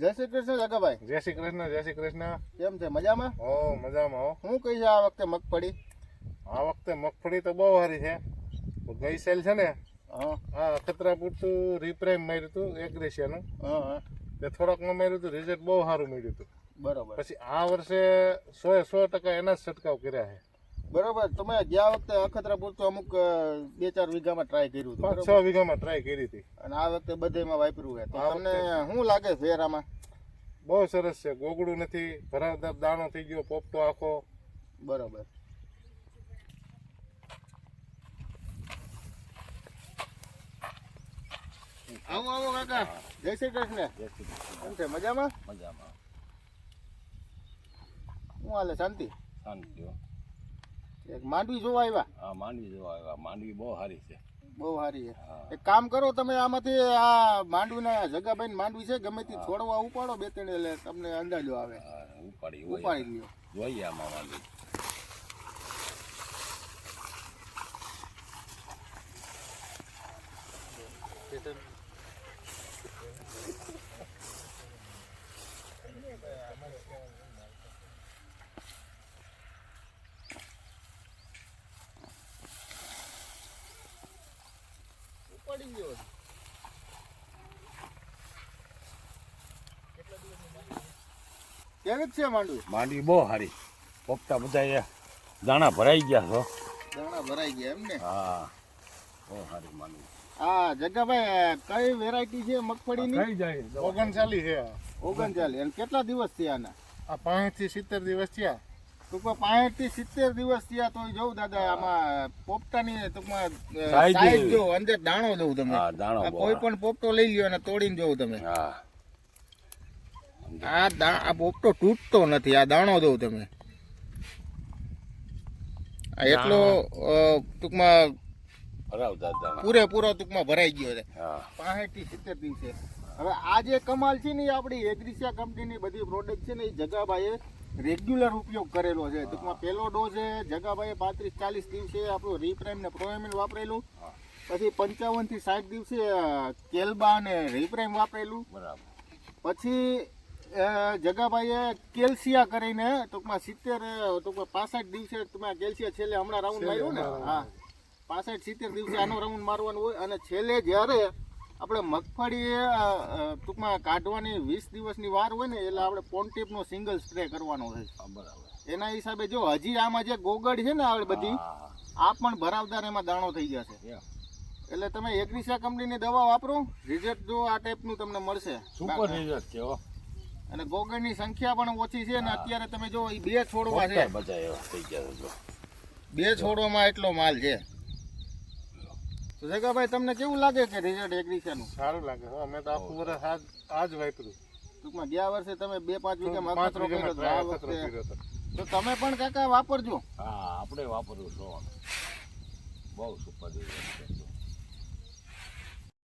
જય શ્રી કૃષ્ણ જગાભાઈ. જય શ્રી કૃષ્ણ જય શ્રી કૃષ્ણ. કેમ છે? મજામાં? હો મજામાં હો. હું કઈ છે આ વખતે મગફળી? આ વખતે મગફળી તો બહુ સારી છે. ગઈ સેલ છે ને હા. આ અખતરા પૂરતું રીપ્રાઇમ માર્યું હતું એગ્રેશિયાનું તે થોડાકમાં માર્યું હતું રિઝલ્ટ બહુ સારું મળ્યું હતું. બરાબર. પછી આ વર્ષે સો એ સો ટકા એના જ છંટકાવ કર્યા છે. બરોબર તમે ગયા વખતે અખતરા પૂરતું અમુક બે ચાર વીઘામાં ટ્રાય કર્યું હતું પાંચ છ વીઘામાં ટ્રાય કરી હતી. અને આ વખતે બધેમાં વાપર્યું છે. તમને શું લાગે ફેર આમાં બહુ સરસ છે ગોગડું નથી ભરાવદાર દાણો થઈ ગયો પોપટો આખો. બરોબર. આવો આવો કાકા. જય શ્રી કૃષ્ણ. કેમ છે મજામાં? મજામાં. શું હાલે શાંતિ? શાંતિ હો. માંડવી જોવા આવ્યા? આ માંડવી જોવા આવ્યા. માંડવી બહુ સારી છે. બહુ સારી છે. એક કામ કરો તમે આમાંથી આ માંડવીના જગાભાઈ માંડવી છે ગમે તે છોડવા ઉપાડો બે ત્રણ એટલે તમને અંદાજો આવે. ઉપાડી ઉપાડી. લ્યો. જોઈએ આમાં માંડવી. લ્યો કેવી છે માંડવી? માંડવી બહુ સારી. પોપતા બધા દાણા ભરાઈ ગયા છો. દાણા ભરાઈ ગયા એમ ને? હા બહુ સારી માંડવી. હા જગ્ગાભાઈ કઈ વેરાયટી છે મગફળીની? થઈ જાય? ઓગણચાલીસ છે. આ. ઓગણચાલીસ. અને કેટલા દિવસ થયા આના? આ પાંચથી સિત્તેર દિવસ થયા. ટૂંકમાં પાંઠથી સિત્તેર દિવસ થયા તો જોઉં દાદા આમાં પોપટાની ટૂંકમાં સાઈઝ જો અંદર દાણો જોઉં તમે. દાણો કોઈ પણ પોપટો લઈ લ્યો અને તોડીને જોઉં તમે. આ આ પોપટો તૂટતો નથી આ દાણો દઉં તમે. એટલો ટૂંકમાં પૂરેપૂરો ટૂંકમાં ભરાઈ ગયો છે. પાંઠથી સિત્તેર દિવસે. હવે આ જે કમાલ છે ને આપણી એગ્રીસિયા કંપનીની બધી પ્રોડક્ટ છે ને એ જગાભાઈએ રેગ્યુલર ઉપયોગ કરેલો છે. ટૂંકમાં પહેલો ડોઝ છે જગાભાઈએ પાંત્રીસ ચાલીસ દિવસે આપણું રીપ્રાઇમ ને પ્રોએમિન વાપરેલું. પછી પંચાવનથી સાઠ દિવસે કેલબા અને રીપ્રાઇમ વાપરેલું. બરાબર. પછી જગાભાઈએ કેલ્સિયા કરીને ટૂંકમાં સિત્તેર ટૂંકમાં પાસઠ દિવસે તમે કેલ્સિયા છેલ્લે હમણાં રાઉન્ડ માર્યો ને? હા. પાસઠ સિત્તેર દિવસે આનો રાઉન્ડ મારવાનું હોય અને છેલ્લે જ્યારે આપણે મગફળી ટૂંકમાં કાઢવાની વીસ દિવસની વાર હોય ને એટલે આપણે પોન્ટીપનો સિંગલ સ્પ્રે કરવાનો છે બરાબર. એના હિસાબે જો હજી આમાં જે ગોગડ છે ને આ બધી આ પણ ભરાવદાર એમાં દાણો થઈ જશે. એટલે તમે એગ્રીસા કંપનીની દવા વાપરો રિઝલ્ટ જો આ ટાઈપનું તમને મળશે. સુપર રિઝલ્ટ છે હો. અને ગોગળની સંખ્યા પણ ઓછી છે અને અત્યારે તમે જો એ બે છોડવા છે. બધા એવા થઈ ગયા બે છોડવામાં એટલો માલ છે. તો જગાભાઈ તમને કેવું લાગે કે રિઝલ્ટ એગ્રીસાનું સારું લાગે હો. અમે તો આખું વર્ષ આજ આજ વાપર્યું. ટૂંકમાં ગયા વર્ષે તમે બે પાંચ કર્યો હતો. તો તમે પણ કાકા વાપરજો. હા આપણે વાપરવું છો બહુ સુપર રિઝલ્ટ